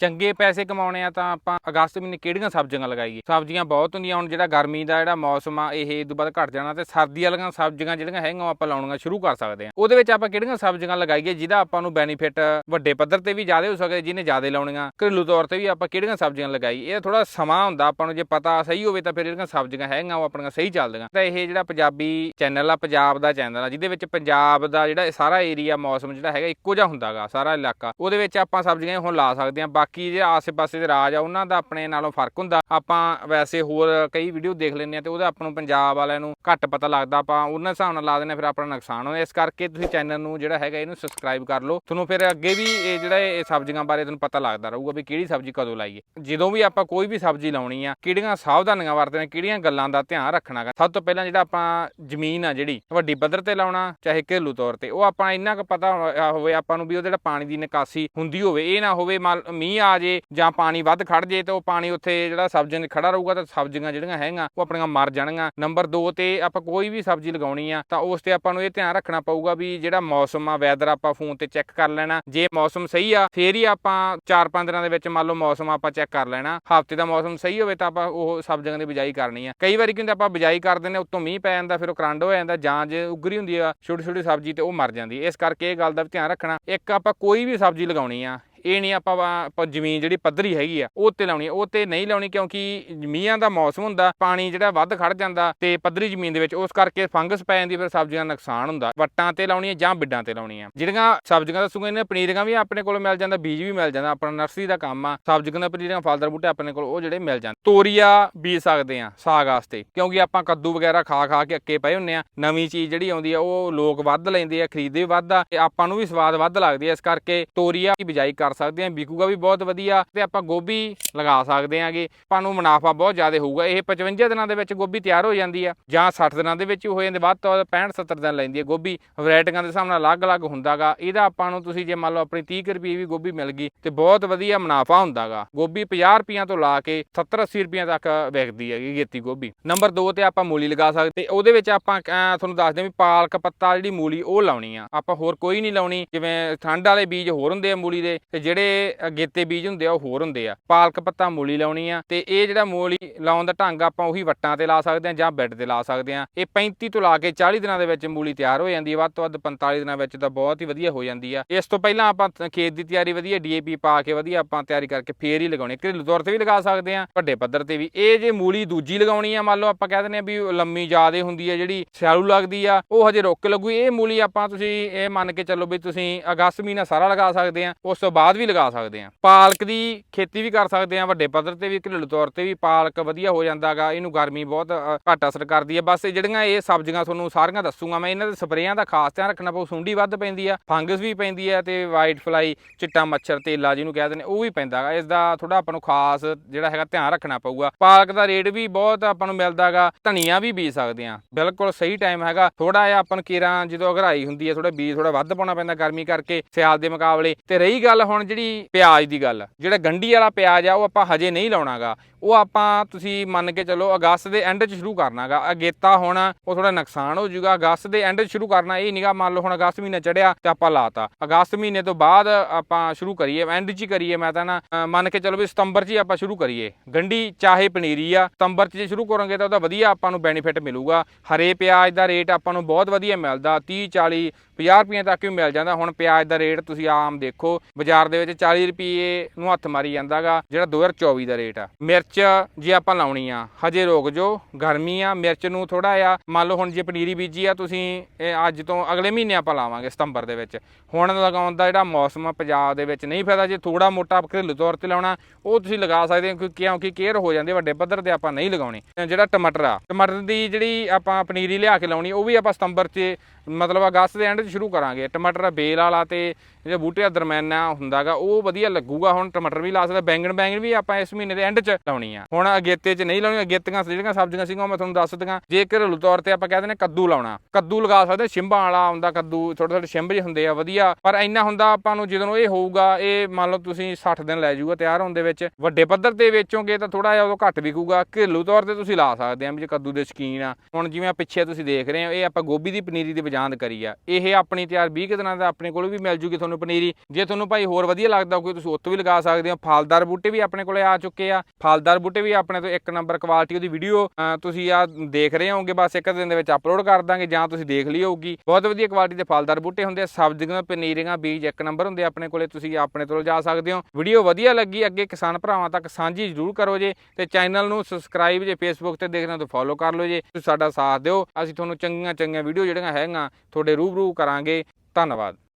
ਚੰਗੇ ਪੈਸੇ ਕਮਾਉਣੇ ਆ ਤਾਂ ਆਪਾਂ ਅਗਸਤ ਮਹੀਨੇ ਕਿਹੜੀਆਂ ਸਬਜ਼ੀਆਂ ਲਗਾਈਏ? ਸਬਜ਼ੀਆਂ ਬਹੁਤ ਹੁੰਦੀਆਂ, ਹੁਣ ਜਿਹੜਾ ਗਰਮੀ ਦਾ ਜਿਹੜਾ ਮੌਸਮ ਆ, ਇਹ ਤੋਂ ਬਾਅਦ ਘਟ ਜਾਣਾ ਤੇ ਸਰਦੀ ਵਾਲੀਆਂ ਸਬਜ਼ੀਆਂ ਜਿਹੜੀਆਂ ਹੈਗੀਆਂ ਉਹ ਆਪਾਂ ਲਾਉਣੀਆਂ ਸ਼ੁਰੂ ਕਰ ਸਕਦੇ ਆ। ਉਹਦੇ ਵਿੱਚ ਆਪਾਂ ਕਿਹੜੀਆਂ ਸਬਜ਼ੀਆਂ ਲਗਾਈਏ ਜਿਹਦਾ ਆਪਾਂ ਨੂੰ ਬੈਨੀਫਿਟ ਵੱਡੇ ਪੱਧਰ ਤੇ ਵੀ ਜ਼ਿਆਦਾ ਹੋ ਸਕੇ, ਜਿਹਨੇ ਜ਼ਿਆਦਾ ਲਾਉਣੀਆਂ। ਘਰੇਲੂ ਤੌਰ ਤੇ ਵੀ ਆਪਾਂ ਕਿਹੜੀਆਂ ਸਬਜ਼ੀਆਂ ਲਗਾਈਏ? ਇਹ ਥੋੜਾ ਸਮਾਂ ਹੁੰਦਾ ਆਪਾਂ ਨੂੰ, ਜੇ ਪਤਾ ਸਹੀ ਹੋਵੇ ਤਾਂ ਫਿਰ ਜਿਹੜੀਆਂ ਸਬਜ਼ੀਆਂ ਹੈਗੀਆਂ ਉਹ ਆਪਣੀਆਂ ਸਹੀ ਚੱਲਦੀਆਂ। ਤਾਂ ਇਹ ਜਿਹੜਾ ਪੰਜਾਬੀ ਚੈਨਲ ਆ, ਪੰਜਾਬ ਦਾ ਚੈਨਲ ਆ, ਜਿਹਦੇ ਵਿੱਚ ਪੰਜਾਬ ਦਾ ਜਿਹੜਾ ਸਾਰਾ ਏਰੀਆ ਮੌਸਮ ਜਿਹੜਾ ਹੈਗਾ ਇੱਕੋ ਜਿਹਾ ਹੁੰਦਾਗਾ, ਸਾਰਾ ਇਲਾਕਾ। ਉਹਦੇ ਵਿੱਚ ਆਪਾਂ ਸਬਜ਼ੀਆਂ ਹੁਣ ਲਾ ਸਕਦੇ ਹਾਂ ਬਾਕੀ ਜਿਹੜੇ ਆਸੇ-ਪਾਸੇ ਦੇ ਰਾਜ ਆ ਉਹਨਾਂ ਦਾ ਆਪਣੇ ਨਾਲੋਂ ਫ਼ਰਕ ਹੁੰਦਾ। ਆਪਾਂ ਵੈਸੇ ਹੋਰ ਕਈ ਵੀਡੀਓ ਦੇਖ ਲੈਂਦੇ ਆ ਤੇ ਉਹਦਾ ਆਪਾਂ ਨੂੰ ਪੰਜਾਬ ਵਾਲਿਆਂ ਨੂੰ ਘੱਟ ਪਤਾ ਲੱਗਦਾ। ਆਪਾਂ ਉਹਨਾਂ ਹਿਸਾਬ ਨਾਲ ਲਾ ਦਿੰਦੇ ਹਾਂ, ਫਿਰ ਆਪਣਾ ਨੁਕਸਾਨ ਹੋਇਆ। ਇਸ ਕਰਕੇ ਤੁਸੀਂ ਚੈਨਲ ਨੂੰ ਜਿਹੜਾ ਹੈਗਾ ਇਹਨੂੰ ਸਬਸਕ੍ਰਾਈਬ ਕਰ ਲਓ। ਤੁਹਾਨੂੰ ਫਿਰ ਅੱਗੇ ਵੀ ਇਹ ਜਿਹੜਾ ਇਹ ਸਬਜ਼ੀਆਂ ਬਾਰੇ ਤੁਹਾਨੂੰ ਪਤਾ ਲੱਗਦਾ ਰਹੂਗਾ ਵੀ ਕਿਹੜੀ ਸਬਜ਼ੀ ਕਦੋਂ ਲਾਈਏ। ਜਦੋਂ ਵੀ ਆਪਾਂ ਕੋਈ ਵੀ ਸਬਜ਼ੀ ਲਾਉਣੀ ਆ ਕਿਹੜੀਆਂ ਸਾਵਧਾਨੀਆਂ ਵਰਤਣੇ ਕਿਹੜੀਆਂ ਗੱਲਾਂ ਦਾ ਧਿਆਨ ਰੱਖਣਾਗਾ ਸਭ ਤੋਂ ਪਹਿਲਾਂ ਜਿਹੜਾ ਆਪਾਂ ਜ਼ਮੀਨ ਆ ਜਿਹੜੀ ਵੱਡੀ ਪੱਧਰ ਤੇ ਲਾਉਣਾ ਚਾਹੇ ਘਰੇਲੂ ਤੌਰ ਤੇ ਉਹ ਆਪਾਂ ਇੰਨਾ ਕੁ ਪਤਾ ਹੋਵੇ ਆਪਾਂ ਨੂੰ ਵੀ ਉਹ ਜਿਹੜਾ ਪਾਣੀ ਦੀ ਨਿਕਾਸੀ ਹੁੰਦੀ ਹੋਵੇ ਇਹ ਨਾ ਹੋਵੇ ਮੰਨ- ਮੀਂਹ ਆ ਜੇ ਜਾਂ ਪਾਣੀ ਵੱਧ ਖੜ ਜੇ ਤਾਂ ਉਹ ਪਾਣੀ ਉੱਥੇ ਜਿਹੜਾ ਸਬਜ਼ੀਆਂ 'ਚ ਖੜਾ ਰਹੂਗਾ ਤਾਂ ਸਬਜ਼ੀਆਂ ਜਿਹੜੀਆਂ ਹੈਗੀਆਂ ਉਹ ਆਪਣੀਆਂ ਮਰ ਜਾਣਗੀਆਂ। ਨੰਬਰ 2 ਤੇ ਆਪਾਂ ਕੋਈ ਵੀ ਸਬਜ਼ੀ ਲਗਾਉਣੀ ਆ ਤਾਂ ਉਸ ਤੇ ਆਪਾਂ ਨੂੰ ਇਹ ਧਿਆਨ ਰੱਖਣਾ ਪਊਗਾ ਵੀ ਜਿਹੜਾ ਮੌਸਮ ਆ ਵੈਦਰ ਆਪਾਂ ਫੋਨ ਤੇ ਚੈੱਕ ਕਰ ਲੈਣਾ। ਜੇ ਮੌਸਮ ਸਹੀ ਆ ਫੇਰ ਹੀ ਆਪਾਂ 4-5 ਦਿਨਾਂ ਦੇ ਵਿੱਚ ਮੰਨ ਲਓ ਮੌਸਮ ਆਪਾਂ ਚੈੱਕ ਕਰ ਲੈਣਾ। ਹਫ਼ਤੇ ਦਾ ਮੌਸਮ ਸਹੀ ਹੋਵੇ ਤਾਂ ਆਪਾਂ ਉਹ ਸਬਜ਼ੀਆਂ ਦੀ ਬਿਜਾਈ ਕਰਨੀ ਆ। ਕਈ ਵਾਰੀ ਕੀ ਆਪਾਂ ਬਿਜਾਈ ਕਰ ਦਿੰਦੇ ਹਾਂ, ਉੱਤੋਂ ਮੀਂਹ ਪੈ ਜਾਂਦਾ ਫਿਰ ਉਹ ਕਰੰਡ ਹੋ ਜਾਂਦਾ ਜਾਂ ਜੇ ਉਗਰੀ ਹੁੰਦੀ ਆ ਛੋਟੀ ਛੋਟੀ ਸਬਜ਼ੀ ਤੇ ਉਹ ਮਰ ਜਾਂਦੀ ਇਸ ਕਰਕੇ ਇਹ ਗੱਲ ਦਾ ਵੀ ਧਿਆਨ ਰੱਖਣਾ। ਇੱਕ ਆਪਾਂ ਕੋਈ ਵੀ ਸਬਜ਼ੀ ਲਗਾਉਣੀ ਆ ਇਹ ਨਹੀਂ ਆਪਾਂ ਆਪਾਂ ਜ਼ਮੀਨ ਜਿਹੜੀ ਪੱਧਰੀ ਹੈਗੀ ਆ, ਉਹ ਤੇ ਲਾਉਣੀ ਆ। ਉਹ ਤੇ ਨਹੀਂ ਲਾਉਣੀ ਕਿਉਂਕਿ ਮੀਂਹਾਂ ਦਾ ਮੌਸਮ ਹੁੰਦਾ, ਪਾਣੀ ਜਿਹੜਾ ਵੱਧ ਖੜ ਜਾਂਦਾ ਤੇ ਪੱਧਰੀ ਜ਼ਮੀਨ ਦੇ ਵਿੱਚ ਉਸ ਕਰਕੇ ਫੰਗਸ ਪੈ ਜਾਂਦੀ, ਫਿਰ ਸਬਜ਼ੀਆਂ ਦਾ ਨੁਕਸਾਨ ਹੁੰਦਾ। ਵੱਟਾਂ ਤੇ ਲਾਉਣੀਆਂ ਜਾਂ ਬਿੱਡਾਂ ਤੇ ਲਾਉਣੀ ਆ ਜਿਹੜੀਆਂ ਸਬਜ਼ੀਆਂ ਦਾ ਸੁਗਾਂ ਪਨੀਰੀਆਂ ਵੀ ਆਪਣੇ ਕੋਲ ਮਿਲ ਜਾਂਦਾ, ਬੀਜ ਵੀ ਮਿਲ ਜਾਂਦਾ, ਆਪਣਾ ਨਰਸਰੀ ਦਾ ਕੰਮ ਆ, ਸਬਜ਼ੀਆਂ ਦਾ ਪਨੀਰੀਆਂ ਫਲਦਾਰ ਬੂਟੇ ਆਪਣੇ ਕੋਲ, ਉਹ ਜਿਹੜੇ ਮਿਲ ਜਾਂਦੇ। ਤੋਰੀਆ ਬੀਜ ਸਕਦੇ ਆ ਸਾਗ ਵਾਸਤੇ, ਕਿਉਂਕਿ ਆਪਾਂ ਕੱਦੂ ਵਗੈਰਾ ਖਾ ਖਾ ਕੇ ਅੱਕੇ ਪਏ ਹੁੰਨੇ ਆ। ਨਵੀਂ ਚੀਜ਼ ਜਿਹੜੀ ਆਉਂਦੀ ਆ, ਉਹ ਲੋਕ ਵੱਧ ਲੈਂਦੇ ਆ, ਖਰੀਦਦੇ ਵੀ ਵੱਧ ਆ ਤੇ ਆਪਾਂ ਨੂੰ ਵੀ ਸਵਾਦ ਵੱਧ ਲੱਗਦੀ ਆ। ਇਸ ਕਰਕੇ ਤੋਰੀਆ ਦੀ ਬਿਜਾਈ ਕਰ ਕਰ ਸਕਦੇ ਹਾਂ ਵਿਕੂਗਾ ਵੀ ਬਹੁਤ ਵਧੀਆ ਤੇ ਆਪਾਂ ਗੋਭੀ ਲਗਾ ਸਕਦੇ ਆਂਗੇ ਆਪਾਂ ਨੂੰ ਮੁਨਾਫਾ ਬਹੁਤ ਜ਼ਿਆਦਾ ਹੋਊਗਾ। ਇਹ 55 ਦਿਨਾਂ ਦੇ ਵਿੱਚ ਗੋਭੀ ਤਿਆਰ ਹੋ ਜਾਂਦੀ ਆ ਜਾਂ 60 ਦਿਨਾਂ ਦੇ ਵਿੱਚ ਹੋ ਜਾਂਦੀ ਵੱਧ ਤੋਂ 65 70 ਦਿਨ ਲੈਂਦੀ ਆ ਗੋਭੀ। ਵੈਰਾਈਟੀਆਂ ਦੇ ਹਿਸਾਬ ਨਾਲ ਅਲੱਗ-ਅਲੱਗ ਹੁੰਦਾਗਾ। ਇਹਦਾ ਆਪਾਂ ਨੂੰ ਤੁਸੀਂ ਜੇ ਮੰਨ ਲਓ ਆਪਣੀ 30 ਰੁਪਏ ਵੀ ਗੋਭੀ ਮਿਲ ਗਈ ਤੇ ਬਹੁਤ ਵਧੀਆ ਮੁਨਾਫਾ ਹੁੰਦਾਗਾ। ਗੋਭੀ 50 ਰੁਪਈਆਂ ਤੋਂ ਲਾ ਕੇ 70 80 ਰੁਪਈਆਂ ਤੱਕ ਵਿਕਦੀ ਹੈਗੀ ਗੇਤੀ ਗੋਭੀ। ਨੰਬਰ 2 ਤੇ ਆਪਾਂ ਮੂਲੀ ਲਗਾ ਸਕਦੇ। ਉਹਦੇ ਵਿੱਚ ਆਪਾਂ ਅਹ, ਤੁਹਾਨੂੰ ਦੱਸਦੇ ਹਾਂ ਵੀ ਪਾਲਕ ਪੱਤਾ ਜਿਹੜੀ ਮੂਲੀ ਉਹ ਲਾਉਣੀ ਆ। ਆਪਾਂ ਹੋਰ ਕੋਈ ਨਹੀਂ ਲਾਉਣੀ। ਜਿਵੇਂ ਠੰਡ ਵਾਲੇ ਬੀਜ ਹੋਰ ਹੁੰਦੇ ਆ ਮੂਲੀ ਦੇ। ਤੇ ਜਿਹੜੇ ਅਗੇਤੇ ਬੀਜ ਹੁੰਦੇ ਆ, ਉਹ ਹੋਰ ਹੁੰਦੇ ਆ। ਪਾਲਕ ਪੱਤਾ ਮੂਲੀ ਲਾਉਣੀ ਆ ਤੇ ਇਹ ਜਿਹੜਾ ਮੂਲੀ ਲਾਉਣ ਦਾ ਢੰਗ ਆਪਾਂ ਉਹੀ ਵੱਟਾਂ ਤੇ ਲਾ ਸਕਦੇ ਆ ਜਾਂ ਬੈੱਡ ਤੇ ਲਾ ਸਕਦੇ ਆ। ਇਹ 35 ਤੋਂ ਲਾ ਕੇ 40 ਦਿਨਾਂ ਦੇ ਵਿੱਚ ਮੂਲੀ ਤਿਆਰ ਹੋ ਜਾਂਦੀ ਹੈ ਵੱਧ ਤੋਂ ਵੱਧ 45 ਦਿਨਾਂ ਵਿੱਚ ਤਾਂ ਬਹੁਤ ਹੀ ਵਧੀਆ ਹੋ ਜਾਂਦੀ ਆ। ਇਸ ਤੋਂ ਪਹਿਲਾਂ ਆਪਾਂ ਖੇਤ ਦੀ ਤਿਆਰੀ ਵਧੀਆ, ਡੀਏਪੀ ਪਾ ਕੇ ਵਧੀਆ ਆਪਾਂ ਤਿਆਰੀ ਕਰਕੇ ਫੇਰ ਹੀ ਲਗਾਉਣੀ ਘਰੇਲੂ ਤੌਰ ਤੇ ਵੀ ਲਗਾ ਸਕਦੇ ਆ, ਵੱਡੇ ਪੱਧਰ ਤੇ ਵੀ। ਇਹ ਜੇ ਮੂਲੀ ਦੂਜੀ ਲਗਾਉਣੀ ਆ, ਮੰਨ ਲਓ ਆਪਾਂ ਕਹਿ ਦਿੰਦੇ ਆ ਵੀ ਲੰਮੀ ਜ਼ਿਆਦੇ ਹੁੰਦੀ ਆ, ਜਿਹੜੀ ਸਿਆਲੂ ਲੱਗਦੀ ਆ, ਉਹ ਹਜੇ ਰੁੱਕ ਲੱਗੂ। ਇਹ ਮੂਲੀ ਆਪਾਂ ਤੁਸੀਂ ਇਹ ਮੰਨ ਕੇ ਚੱਲੋ ਵੀ ਤੁਸੀਂ ਅਗਸਤ ਮਹੀਨਾ ਸਾਰਾ ਲਗਾ ਸਕਦੇ ਆ, ਉਸ ਤੋਂ ਬਾਅਦ ਵੀ ਲਗਾ ਸਕਦੇ ਆ ਪਾਲਕ ਦੀ ਖੇਤੀ ਵੀ ਕਰ ਸਕਦੇ ਆ ਵੱਡੇ ਪੱਧਰ ਤੇ ਵੀ, ਘਰੇਲੂ ਤੌਰ ਤੇ ਵੀ ਪਾਲਕ ਵਧੀਆ ਹੋ ਜਾਂਦਾਗਾ ਇਹਨੂੰ ਗਰਮੀ ਬਹੁਤ ਘੱਟ ਅਸਰ ਕਰਦੀ ਹੈ ਬਸ ਜਿਹੜੀਆਂ ਇਹ ਸਬਜ਼ੀਆਂ ਤੁਹਾਨੂੰ ਸਾਰੀਆਂ ਦੱਸੂਗਾ ਮੈਂ, ਇਹਨਾਂ ਦੇ ਸਪਰੇਆਂ ਦਾ ਖਾਸ ਧਿਆਨ ਰੱਖਣਾ ਪਊ, ਸੁੰਡੀ ਵੱਧ ਪੈਂਦੀ ਆ, ਫੰਗਸ ਵੀ ਪੈਂਦੀ ਆ ਤੇ ਵਾਈਟ ਫਲਾਈ ਚਿੱਟਾ ਮੱਛਰ, ਤੇਲਾ ਜਿਹਨੂੰ ਕਹਿੰਦੇ ਨੇ ਉਹ ਵੀ ਪੈਂਦਾਗਾ ਇਸ ਦਾ ਥੋੜਾ ਆਪਾਂ ਨੂੰ ਖਾਸ ਜਿਹੜਾ ਹੈਗਾ ਧਿਆਨ ਰੱਖਣਾ ਪਊਗਾ। ਪਾਲਕ ਦਾ ਰੇਟ ਵੀ ਬਹੁਤ ਆਪਾਂ ਨੂੰ ਮਿਲਦਾਗਾ ਧਨੀਆ ਵੀ ਬੀਜ ਸਕਦੇ ਆ ਬਿਲਕੁਲ ਸਹੀ ਟਾਈਮ ਹੈਗਾ। ਥੋੜਾ ਜਿਹਾ ਆਪਾਂ ਨੂੰ ਕੀਰਾਂ ਜਦੋਂ ਅਗਰਾਈ ਹੁੰਦੀ ਹੈ ਥੋੜਾ ਬੀਜ ਥੋੜਾ ਵੱਧ ਪਾਉਣਾ ਪੈਂਦਾ ਗਰਮੀ ਕਰਕੇ ਸਿਆਲ ਦੇ ਮੁਕਾਬਲੇ। ਤੇ ਰਹੀ ਗੱਲ ਹੁਣ ਜਿਹੜੀ ਪਿਆਜ਼ ਦੀ ਗੱਲ, ਜਿਹੜਾ ਗੰਢੀ ਵਾਲਾ ਪਿਆਜ਼ ਆ, ਉਹ ਆਪਾਂ ਹਜੇ ਨਹੀਂ ਲਾਉਣਾਗਾ। ਉਹ ਆਪਾਂ ਤੁਸੀਂ ਮੰਨ ਕੇ ਚੱਲੋ ਅਗਸਤ ਦੇ ਐਂਡ 'ਚ ਸ਼ੁਰੂ ਕਰਨਾਗਾ। ਅਗੇਤਾ ਹੁਣ ਉਹ ਥੋੜਾ ਨੁਕਸਾਨ ਹੋ ਜਾਊਗਾ। ਅਗਸਤ ਦੇ ਐਂਡ 'ਚ ਸ਼ੁਰੂ ਕਰਨਾ ਇਹ ਨਿਗਾ, ਮੰਨ ਲਓ ਹੁਣ ਅਗਸਤ ਮਹੀਨਾ ਚੜਿਆ ਤੇ ਆਪਾਂ ਲਾਤਾ। ਅਗਸਤ ਮਹੀਨੇ ਤੋਂ ਬਾਅਦ ਆਪਾਂ ਸ਼ੁਰੂ ਕਰੀਏ ਐਂਡ 'ਚ ਹੀ ਕਰੀਏ, ਮੈਂ ਤਾਂ ਨਾ ਮੰਨ ਕੇ ਚੱਲੋ ਵੀ ਸਤੰਬਰ 'ਚ ਹੀ ਆਪਾਂ ਸ਼ੁਰੂ ਕਰੀਏ। ਗੰਢੀ ਚਾਹੇ ਪਨੀਰੀ ਆ, ਸਤੰਬਰ 'ਚ ਜੇ ਸ਼ੁਰੂ ਕਰਾਂਗੇ ਤਾਂ ਉਹਦਾ ਵਧੀਆ ਆਪਾਂ ਨੂੰ ਬੈਨੀਫਿਟ ਮਿਲੂਗਾ। ਹਰੇ ਪਿਆਜ਼ ਦਾ ਰੇਟ ਆਪਾਂ ਨੂੰ ਬਹੁਤ ਵਧੀਆ ਮਿਲਦਾ 30 40 50 ਰੁਪਏ ਤੱਕ ਵੀ ਮਿਲ ਜਾਂਦਾ। ਹੁਣ ਪਿਆਜ਼ ਦਾ ਰੇਟ ਤੁਸੀਂ ਆਮ ਦੇਖੋ, ਬਾਜ਼ਾਰ ਦੇ ਵਿੱਚ 40 ਰੁਪਏ ਨੂੰ ਹੱਥ ਮਾਰੀ ਜਾਂਦਾਗਾ, ਜਿਹੜਾ 2024 ਦਾ ਰੇਟ ਆ। ਮਿਰਚ ਜੇ ਆਪਾਂ ਲਾਉਣੀ ਆ, ਹਜੇ ਰੋਕ ਜੋ ਗਰਮੀ ਆ, ਮਿਰਚ ਨੂੰ ਥੋੜਾ ਆ ਮੰਨ ਲਓ ਹੁਣ ਜੇ ਪਨੀਰੀ ਬੀਜੀ ਆ, ਤੁਸੀਂ, ਇਹ ਅੱਜ ਤੋਂ ਅਗਲੇ ਮਹੀਨੇ ਆਪਾਂ ਲਾਵਾਂਗੇ ਸਤੰਬਰ ਦੇ ਵਿੱਚ। ਹੁਣ ਲਗਾਉਣ ਦਾ ਜਿਹੜਾ ਮੌਸਮ ਆ, ਪੰਜਾਬ ਦੇ ਵਿੱਚ ਨਹੀਂ ਫਾਇਦਾ, ਜੇ ਥੋੜਾ ਮੋਟਾ ਘਰੇਲੂ ਤੌਰ ਤੇ ਲਾਉਣਾ, ਉਹ ਤੁਸੀਂ ਲਗਾ ਸਕਦੇ ਹੋ, ਕਿਉਂਕਿ ਕਿਉਂਕਿ ਕੇਅਰ ਹੋ ਜਾਂਦੀ ਵੱਡੇ ਪੱਧਰ ਤੇ ਆਪਾਂ ਨਹੀਂ ਲਗਾਉਣੇ। ਜਿਹੜਾ ਟਮਾਟਰ ਆ, ਟਮਾਟਰ ਦੀ ਜਿਹੜੀ ਆਪਾਂ ਪਨੀਰੀ ਲਿਆ ਕੇ ਲਾਉਣੀ, ਉਹ ਵੀ ਆਪਾਂ ਸਤੰਬਰ 'ਚ, ਮਤਲਬ ਅਗਸਤ ਦੇ ਐਂਡ 'ਚ ਸ਼ੁਰੂ ਕਰਾਂਗੇ। ਟਮਾਟਰ ਬੇਲ ਵਾਲਾ ਤੇ ਜਿਹੜਾ ਬੂਟੇ ਦਾ ਦਰਮਿਆਨਾ ਹੁੰਦਾਗਾ ਉਹ ਵਧੀਆ ਲੱਗੂਗਾ। ਹੁਣ ਟਮਾਟਰ ਵੀ ਲਾ ਸਕਦਾ, ਬੈਂਗਣ ਬੈਂਗਣ ਵੀ ਆਪਾਂ ਇਸ ਮਹੀਨੇ ਦੇ ਐਂਡ 'ਚ ਲਾਉਣੀ ਆ। ਹੁਣ ਅਗੇਤੇ 'ਚ ਨਹੀਂ ਲਾਉਣੀ ਅਗੇਤੀਆਂ ਜਿਹੜੀਆਂ ਸਬਜ਼ੀਆਂ ਸੀਗੀਆਂ ਮੈਂ ਤੁਹਾਨੂੰ ਦੱਸ ਦਿਆਂ ਜੇ ਘਰੇਲੂ ਤੌਰ ਤੇ ਆਪਾਂ ਕਹਿੰਦੇ ਨੇ ਕੱਦੂ ਲਾਉਣਾ। ਕੱਦੂ ਲਗਾ ਸਕਦੇ, ਸ਼ਿੰਬਾਂ ਵਾਲਾ ਆਉਂਦਾ ਕੱਦੂ, ਛੋਟੇ ਛੋਟੇ ਛਿੰਬ ਜਿਹੇ ਹੁੰਦੇ ਆ, ਵਧੀਆ। ਪਰ ਇੰਨਾ ਹੁੰਦਾ ਆਪਾਂ ਨੂੰ ਜਦੋਂ ਇਹ ਹੋਊਗਾ, ਇਹ ਮੰਨ ਲਓ ਤੁਸੀਂ 60 ਦਿਨ ਲੈ ਜਾਊਗਾ ਤਿਆਰ ਹੋਣ ਦੇ ਵਿੱਚ। ਵੱਡੇ ਪੱਧਰ ਤੇ ਵੇਚੋਗੇ ਤਾਂ ਥੋੜਾ ਜਿਹਾ ਉਦੋਂ ਘੱਟ ਵਿਕੂਗਾ। ਘਰੇਲੂ ਤੌਰ ਤੇ ਤੁਸੀਂ ਲਾ ਸਕਦੇ ਆ ਵੀ ਜੇ ਕੱਦੂ ਦੇ ਸ਼ਕੀਨ ਆ। ਹੁਣ ਜਿਵੇਂ ਪਿੱਛੇ ਤੁਸੀਂ ਦੇਖ ਰਹੇ ਹੋ, ਇਹ ਆਪਾਂ ਗੋਭੀ ਦੀ ਪਨੀਰੀ ਦੀ ਬਜਾਂਦ ਕਰੀ ਆ। ਇਹ ਆਪਣੀ ਤਿਆਰ 20 ਕੁ ਦਿਨਾਂ ਦਾ ਆਪਣੇ ਕੋਲ ਵੀ ਮਿਲ ਜੂਗੀ ਤੁਹਾਨੂੰ ਪਨੀਰੀ। ਜੇ ਤੁਹਾਨੂੰ ਭਾਈ ਹੋਰ ਵਧੀਆ ਲੱਗਦਾ ਕੋਈ ਤੁਸੀਂ ਉੱਤੋਂ ਵੀ ਲਗਾ ਸਕਦੇ ਹੋ। ਫਲਦਾਰ ਬੂਟੇ ਵੀ ਆਪਣੇ ਕੋਲੇ ਆ ਚੁੱਕੇ ਆ। ਫਲਦਾਰ ਬੂਟੇ ਵੀ ਆਪਣੇ ਤੋਂ ਇੱਕ ਨੰਬਰ ਕੁਆਲਿਟੀ ਉਹਦੀ ਵੀਡੀਓ ਤੁਸੀਂ ਆ ਦੇਖ ਰਹੇ ਹੋਗੇ ਬਸ ਇੱਕ ਦਿਨ ਦੇ ਵਿੱਚ ਅਪਲੋਡ ਕਰ ਦਾਂਗੇ ਜਾਂ ਤੁਸੀਂ ਦੇਖ ਲਈ ਹੋਊਗੀ। ਬਹੁਤ ਵਧੀਆ ਕੁਆਲਿਟੀ ਦੇ ਫਲਦਾਰ ਬੂਟੇ ਹੁੰਦੇ ਆ, ਸਬਜ਼ੀਆਂ, ਪਨੀਰੀਆਂ, ਬੀਜ ਇੱਕ ਨੰਬਰ ਹੁੰਦੇ ਆ ਆਪਣੇ ਕੋਲੇ, ਤੁਸੀਂ ਆਪਣੇ ਤੋਂ ਜਾ ਸਕਦੇ ਹੋ। ਵੀਡੀਓ ਵਧੀਆ ਲੱਗੀ, ਅੱਗੇ ਕਿਸਾਨ ਭਰਾਵਾਂ ਤੱਕ ਸਾਂਝੀ ਜ਼ਰੂਰ ਕਰੋ ਜੇ, ਤੇ ਚੈਨਲ ਨੂੰ ਸਬਸਕ੍ਰਾਈਬ ਜੇ ਫੇਸਬੁੱਕ ਤੇ ਦੇਖਣਾ ਤਾਂ ਫੋਲੋ ਕਰ ਲਓ ਜੇ, ਤੁਸੀਂ ਸਾਡਾ ਸਾਥ ਦਿਓ। ਅਸੀਂ ਤੁਹਾਨੂੰ ਚੰਗੀਆਂ ਚੰਗੀਆਂ ਵੀਡੀਓ ਜਿਹੜੀਆਂ ਹੈਗੀਆਂ, ਤੁਹਾਡੇ ਰੂਬਰੂ ਕਰਾਂਗੇ। ਧੰਨਵਾਦ।